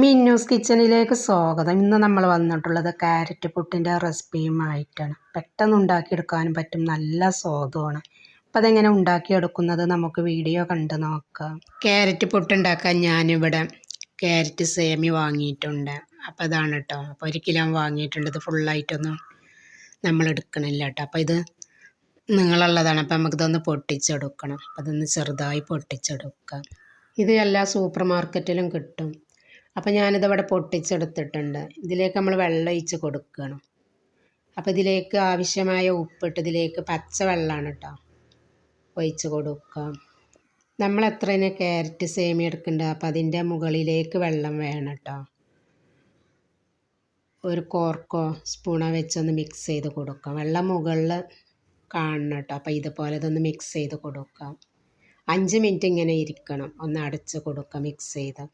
മിന്നൂസ് കിച്ചണിലേക്ക് സ്വാഗതം. ഇന്ന് നമ്മൾ വന്നിട്ടുള്ളത് ക്യാരറ്റ് പുട്ടിന്റെ റെസിപ്പിയുമായിട്ടാണ്. പെട്ടെന്ന് ഉണ്ടാക്കിയെടുക്കാനും പറ്റും. നല്ല സ്വാദമാണ്. അപ്പം അതെങ്ങനെ ഉണ്ടാക്കിയെടുക്കുന്നത് നമുക്ക് വീഡിയോ കണ്ട് നോക്കാം. ക്യാരറ്റ് പുട്ടുണ്ടാക്കാൻ ഞാനിവിടെ ക്യാരറ്റ് സേമി വാങ്ങിയിട്ടുണ്ട്. അപ്പോൾ അതാണ് കേട്ടോ അപ്പോൾ ഒരു കിലോ വാങ്ങിയിട്ടുണ്ട്. ഇത് ഫുള്ളായിട്ടൊന്നും നമ്മൾ എടുക്കണില്ല കേട്ടോ അപ്പോൾ ഇത് നീളമുള്ളതാണ് അപ്പോൾ നമുക്കിതൊന്ന് പൊട്ടിച്ചെടുക്കണം. അപ്പോൾ അതൊന്ന് ചെറുതായി പൊട്ടിച്ചെടുക്കാം. ഇത് എല്ലാ സൂപ്പർ മാർക്കറ്റിലും കിട്ടും. അപ്പോൾ ഞാനിതവിടെ പൊട്ടിച്ചെടുത്തിട്ടുണ്ട്. ഇതിലേക്ക് നമ്മൾ വെള്ളം ഒഴിച്ച് കൊടുക്കണം. അപ്പോൾ ഇതിലേക്ക് ആവശ്യമായ ഉപ്പിട്ട് ഇതിലേക്ക് പച്ച വെള്ളമാണ് കേട്ടോ ഒഴിച്ച് കൊടുക്കാം നമ്മൾ എത്രയാണ് ക്യാരറ്റ് സേമി എടുക്കേണ്ടത് അപ്പോൾ അതിന്റെ മുകളിലേക്ക് വെള്ളം വേണം കേട്ടോ ഒരു കോർക്കോ സ്പൂണോ വെച്ചൊന്ന് മിക്സ് ചെയ്ത് കൊടുക്കാം വെള്ളം മുകളിൽ കാണണം കേട്ടോ അപ്പോൾ ഇതുപോലെ ഇതൊന്ന് മിക്സ് ചെയ്ത് കൊടുക്കാം അഞ്ച് മിനിറ്റ് ഇങ്ങനെ ഇരിക്കണം. ഒന്ന് അടച്ച് കൊടുക്കാം മിക്സ് ചെയ്ത്.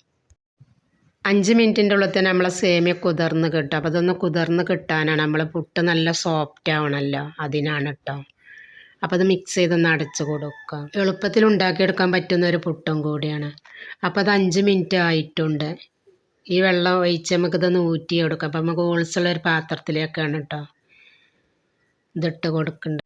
അഞ്ച് മിനിറ്റിന്റെ ഉള്ളിൽ തന്നെ നമ്മളെ സേമിയ കുതിർന്ന് കിട്ടും. അപ്പോൾ അതൊന്ന് കുതിർന്ന് കിട്ടാനാണ്. നമ്മൾ പുട്ട് നല്ല സോഫ്റ്റ് ആവണമല്ലോ അതിനാണ് കേട്ടോ അപ്പോൾ അത് മിക്സ് ചെയ്തൊന്ന് അടച്ച് കൊടുക്കുക. എളുപ്പത്തിൽ ഉണ്ടാക്കിയെടുക്കാൻ പറ്റുന്ന ഒരു പുട്ടും കൂടിയാണ്. അപ്പോൾ അത് അഞ്ച് മിനിറ്റ് ആയിട്ടുണ്ട്. ഈ വെള്ളം ഒഴിച്ച് നമുക്കിതൊന്ന് ഊറ്റിയെടുക്കാം അപ്പോൾ നമുക്ക് ഹോൾസുള്ള ഒരു പാത്രത്തിലേക്കാണ് കേട്ടോ ഇതിട്ട് കൊടുക്കേണ്ടത്.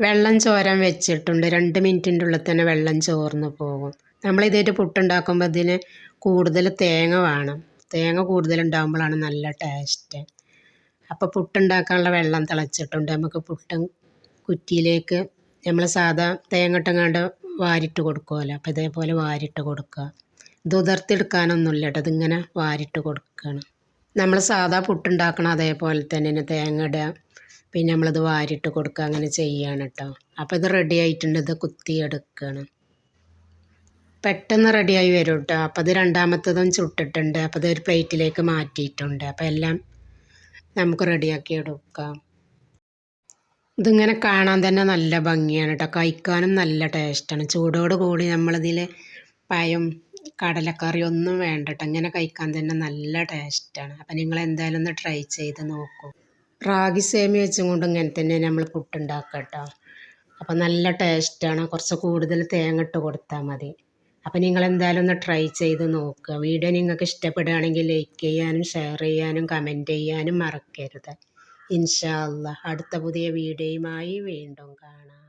വെള്ളം ചോരാൻ വെച്ചിട്ടുണ്ട്. രണ്ട് മിനിറ്റിന്റെ ഉള്ളിൽ തന്നെ വെള്ളം ചോർന്ന് പോകും. നമ്മളിതായിട്ട് പുട്ടുണ്ടാക്കുമ്പോൾ ഇതിന് കൂടുതൽ തേങ്ങ വേണം. തേങ്ങ കൂടുതലുണ്ടാകുമ്പോഴാണ് നല്ല ടേസ്റ്റ് അപ്പോൾ പുട്ടുണ്ടാക്കാനുള്ള വെള്ളം തിളച്ചിട്ടുണ്ട്. നമുക്ക് പുട്ടും കുറ്റിയിലേക്ക് നമ്മൾ സാധാ തേങ്ങ ഇട്ടങ്ങാണ്ട് വാരിട്ട് കൊടുക്കുമല്ലോ അപ്പോൾ ഇതേപോലെ വാരിട്ട് കൊടുക്കുക. ഇത് ഉതിർത്തെടുക്കാനൊന്നുമില്ല കേട്ടോ. ഇതിങ്ങനെ വാരിട്ട് കൊടുക്കുകയാണ് നമ്മൾ സാധാ പുട്ടുണ്ടാക്കണം അതേപോലെ തന്നെ തേങ്ങ ഇടുക. പിന്നെ നമ്മളിത് വാരിട്ട് കൊടുക്കുക. അങ്ങനെ ചെയ്യുകയാണ് കേട്ടോ. അപ്പോൾ ഇത് റെഡി ആയിട്ടുണ്ട്. ഇത് കുത്തിയെടുക്കുകയാണ് പെട്ടെന്ന് റെഡിയായി വരും കേട്ടോ അപ്പോൾ അത് രണ്ടാമത്തതും ചുട്ടിട്ടുണ്ട്. അപ്പോൾ അത് ഒരു പ്ലേറ്റിലേക്ക് മാറ്റിയിട്ടുണ്ട്. അപ്പോൾ എല്ലാം നമുക്ക് റെഡിയാക്കി എടുക്കാം. ഇതിങ്ങനെ കാണാൻ തന്നെ നല്ല ഭംഗിയാണ് കേട്ടോ. കഴിക്കാനും നല്ല ടേസ്റ്റാണ് ചൂടോട് കൂടി നമ്മളിതിൽ പയം കടലക്കറി ഒന്നും വേണ്ട കേട്ടോ. ഇങ്ങനെ കഴിക്കാൻ തന്നെ നല്ല ടേസ്റ്റാണ് അപ്പോൾ നിങ്ങൾ എന്തായാലും ഒന്ന് ട്രൈ ചെയ്ത് നോക്കൂ. റാഗി സേമി വെച്ചും കൊണ്ട് ഇങ്ങനെ തന്നെ നമ്മൾ പുട്ടുണ്ടാക്കാം കേട്ടോ. അപ്പോൾ നല്ല ടേസ്റ്റാണ് കുറച്ച് കൂടുതൽ തേങ്ങ ഇട്ട് കൊടുത്താൽ മതി. അപ്പോൾ നിങ്ങൾ എന്തായാലും ഒന്ന് ട്രൈ ചെയ്ത് നോക്കുക. വീഡിയോ നിങ്ങൾക്ക് ഇഷ്ടപ്പെടുകയാണെങ്കിൽ ലൈക്ക് ചെയ്യാനും ഷെയർ ചെയ്യാനും കമന്റ് ചെയ്യാനും മറക്കരുത്. ഇൻഷാ അള്ളാ. അടുത്ത പുതിയ വീഡിയോയുമായി വീണ്ടും കാണാം.